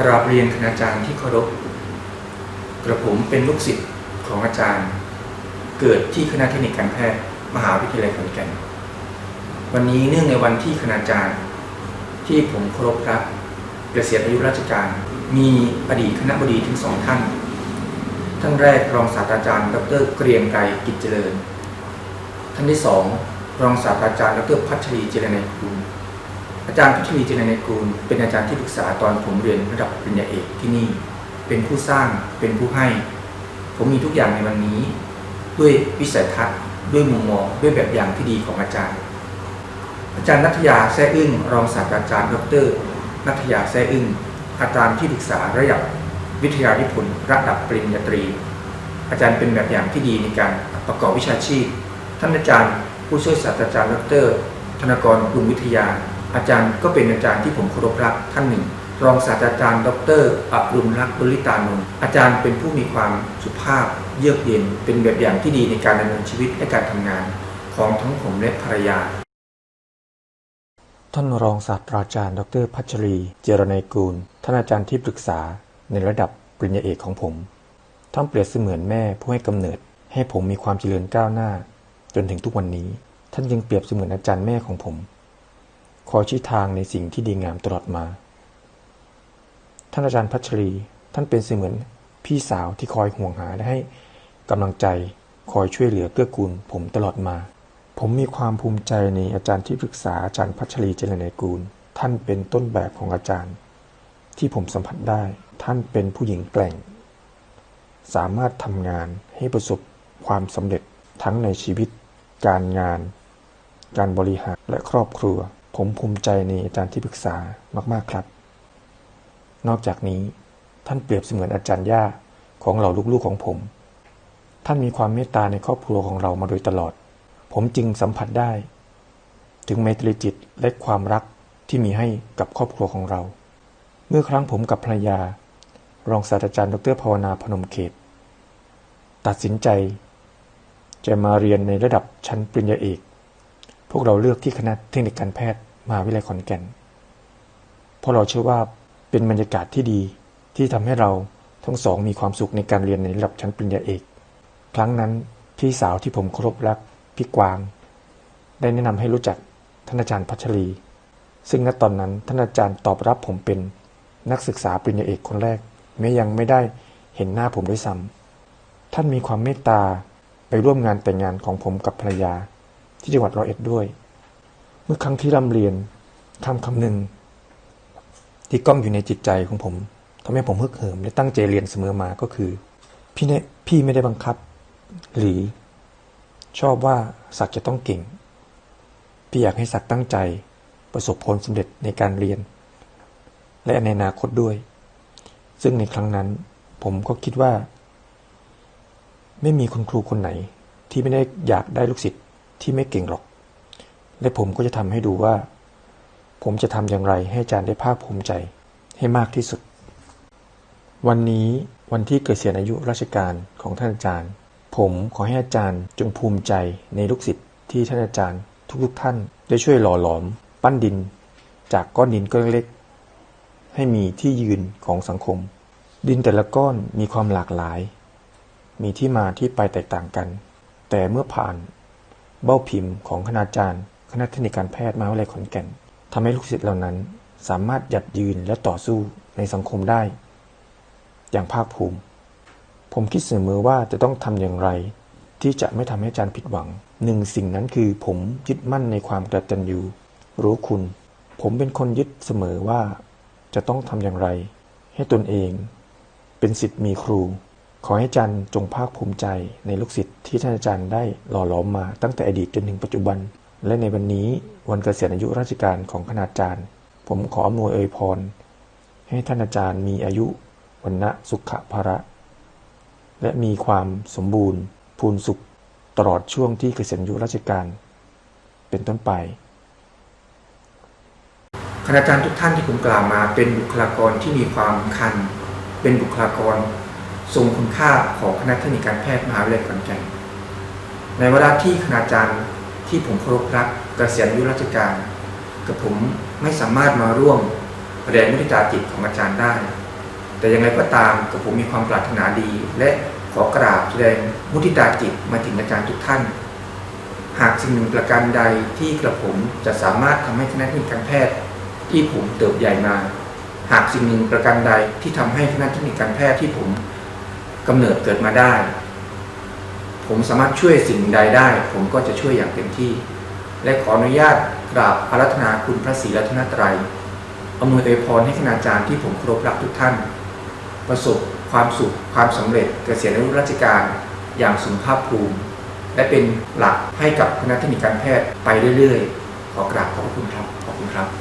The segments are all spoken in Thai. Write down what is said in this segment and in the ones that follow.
กราบเรียนคณาจารย์ที่เคารพ กระผมเป็นลูกศิษย์ของอาจารย์ เกิดที่คณะเทคนิคการแพทย์มหาวิทยาลัยขอนแก่น วันนี้เนื่องในวันที่คณาจารย์ ที่ผมเคารพรักเกษียณอายุราชการ มีอดีตคณะบดีถึงสองท่าน ท่านแรกรองศาสตราจารย์ ดรเกรียงไกรกิจเจริญ ท่านที่สองรองศาสตราจารย์ ดรพัชรีเจริญในกุล อาจารย์พัชรีเจริญในกุลเป็นอาจารย์ที่ปรึกษาตอนผมเรียนระดับปริญญาเอกที่นี่ เป็นผู้สร้างเป็นผู้ให้ ผมมีทุกอย่างในวันนี้ ด้วยวิสัยทัศน์ ด้วยมุมมองด้วยแบบอย่างที่ดีของอาจารย์ อาจารย์นัทยาแซ่อึ้งรองศาสตราจารย์ ดร นัทยาแซ่อึ้งอาจารย์ที่ปรึกษาระดับวิทยานิพนธ์ระดับปริญญาตรี อาจารย์เป็นแบบอย่างที่ดีในการประกอบวิชาชีพ ท่านอาจารย์ผู้ช่วยศาสตราจารย์ดร ธนกรบุญวิทยา อาจารย์ก็เป็นอาจารย์ที่ผมเคารพรักท่านหนึ่ง รองศาสตราจารย์ ดรอรุณรักบริตานนท์อาจารย์เป็นผู้มีความสุภาพเยือกเย็น เป็นแบบอย่างที่ดีในการดำเนินชีวิตและการทำงานของทั้งผมและภรรยา ท่านรองศาสตราจารย์ ดรพัชรี เจรนัยกูล ท่านอาจารย์ที่ปรึกษาในระดับปริญญาเอกของผมท่านเปรียบเสมือนแม่ผู้ให้กำเนิด ให้ผมมีความเจริญก้าวหน้า จนถึงทุกวันนี้ ท่านยังเปรียบเสมือนอาจารย์แม่ของผม คอยชี้ทางในสิ่งที่ดีงามตลอดมา ท่านอาจารย์พัชรี ท่านเป็นเสมือนพี่สาวที่คอยห่วงหาและให้กำลังใจคอยช่วยเหลือเกื้อกูลผมตลอดมา ผมมีความภูมิใจในอาจารย์ที่ปรึกษาอาจารย์พัชรีเจริญในกูล ท่านเป็นต้นแบบของอาจารย์ ที่ผมสัมผัสได้ ท่านเป็นผู้หญิงแกร่ง สามารถทำงานให้ประสบความสำเร็จทั้งในชีวิต การงาน การบริหารและครอบครัว ผมภูมิใจในอาจารย์ที่ปรึกษามาก ๆครับ นอกจากนี้ท่านเปรียบเสมือนอาจารย์ย่าของเหล่าลูกๆของผม ท่านมีความเมตตาในครอบครัวของเรามาโดยตลอด ผมจึงสัมผัสได้ ถึงไมตรีจิตและความรักที่มีให้กับครอบครัวของเรา เมื่อครั้งผมกับภรรยา รองศาสตราจารย์ดรภาวนาพนมเขต ตัดสินใจ จะมาเรียนในระดับชั้นปริญญาเอก พวกเราเลือกที่คณะเทคนิคการแพทย์ มหาวิทยาลัยขอนแก่น เพราะเราเชื่อว่าเป็นบรรยากาศที่ดีที่ทำให้เราทั้งสองมีความสุขในการเรียนในระดับชั้นปริญญาเอก ครั้งนั้นพี่สาวที่ผมเคารพรักพี่กวาง ได้แนะนำให้รู้จักท่านอาจารย์พัชรี ซึ่งณตอนนั้นท่านอาจารย์ตอบรับผมเป็นนักศึกษาปริญญาเอกคนแรกแม้ยังไม่ได้เห็นหน้าผมด้วยซ้ำท่านมีความเมตตาไปร่วมงานแต่งงานของผมกับภรรยาที่จังหวัดร้อยเอ็ดด้วย มื่อครั้งที่ร่ำเรียนคำคำหนึ่งที่ก้องอยู่ในจิตใจของผมทำให้ผมฮึกเหิมและตั้งใจเรียนเสมอมาก็คือ พี่เนี่ยพี่ไม่ได้บังคับ หรือ ชอบว่าศักดิ์จะต้องเก่ง พี่อยากให้ศักดิ์ตั้งใจ ประสบผลสำเร็จในการเรียน และในอนาคตด้วย ซึ่งในครั้งนั้น ผมก็คิดว่า ไม่มีคุณครูคนไหน ที่ไม่ได้อยากได้ลูกศิษย์ที่ไม่เก่งหรอก และผมก็จะทำให้ดูว่า ผมจะทำอย่างไรให้อาจารย์ได้ภาคภูมิใจให้มากที่สุด วันนี้วันที่เกิดเสียณอายุราชการของท่านอาจารย์ ผมขอให้อาจารย์จงภูมิใจในลูกศิษย์ที่ท่านอาจารย์ ทุกๆท่านได้ช่วยหล่อหลอม ปั้นดิน จากก้อนดินก้อนเล็ก ให้มีที่ยืนของสังคม ดินแต่ละก้อนมีความหลากหลาย มีที่มาที่ไปแตกต่างกัน แต่เมื่อผ่านเบ้าพิมพ์ของคณาจารย์ คณะเทคนิคการแพทย์มหาวิทยาลัยขอนแก่นทำให้ลูกศิษย์เหล่านั้น สามารถหยัดยืนและต่อสู้ในสังคมได้ อย่างภาคภูมิ ผมคิดเสมอว่าจะต้องทำอย่างไร ที่จะไม่ทำให้อาจารย์ผิดหวังหนึ่งสิ่งนั้นคือผมยึดมั่นในความกตัญญูรู้คุณ ผมเป็นคนยึดเสมอว่า จะต้องทำอย่างไร ให้ตนเอง เป็นสิทธิ์มีครู ขอให้อาจารย์จงภาคภูมิใจในลูกศิษย์ที่ท่านอาจารย์ได้หล่อหลอมมาตั้งแต่อดีตจนถึงปัจจุบัน และในวันนี้วันเกษียณอายุราชการของคณาจารย์ ผมขออำนวยอวยพร ให้ท่านอาจารย์มีอายุวันนะสุขภาระ และมีความสมบูรณ์พูนสุขตลอดช่วงที่เกษียณอายุราชการ เป็นต้นไปคณาจารย์ทุกท่านที่ผมกล่าวมาเป็นบุคลากรที่มีความสำคัญเป็นบุคลากรทรงคุณค่าของคณะเทคนิคการแพทย์มหาวิทยาลัยขอนแก่นในเวลาที่คณาจารย์ ที่ผมเคารพรักเกษียณอายุราชการกับผมไม่สามารถมาร่วมแสดงมุทิตาจิตของอาจารย์ได้ แต่อย่างไรก็ตามกับผมมีความปรารถนาดี และขอกราบแสดงมุทิตาจิตมาถึงอาจารย์ทุกท่าน หากสิ่งหนึ่งประการใดที่กระผมจะสามารถทำให้คณะทคนิการแพทย์ ที่ผมเติบใหญ่มา หากสิ่งหนึ่งประการใดที่ทำให้คณะทคนิการแพทย์ที่ผมกำเนิดเกิดมาได้ ผมสามารถช่วยสิ่งใดได้ ผมก็จะช่วยอย่างเต็มที่ และขออนุญาตกราบอารัธนาคุณพระศรีรัตนตรัยอำนวยอวยพรให้คณาจารย์ที่ผมเคารพรักทุกท่าน ประสบความสุขความสำเร็จเกษียณอายุราชการอย่างสมภาพภูมิ และเป็นหลักให้กับคณะเทคนิคการแพทย์ไปเรื่อยๆ ขอกราบขอบพระคุณครับ ขอบคุณครับ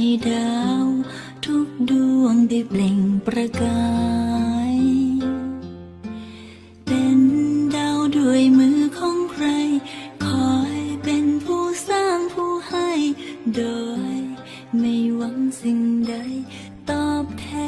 ให้ดาว ทุกดวงได้เปล่งประกาย เป็นดาวด้วยมือของใคร คอยเป็นผู้สร้างผู้ให้ โดย ไม่หวังสิ่งใดตอบแทน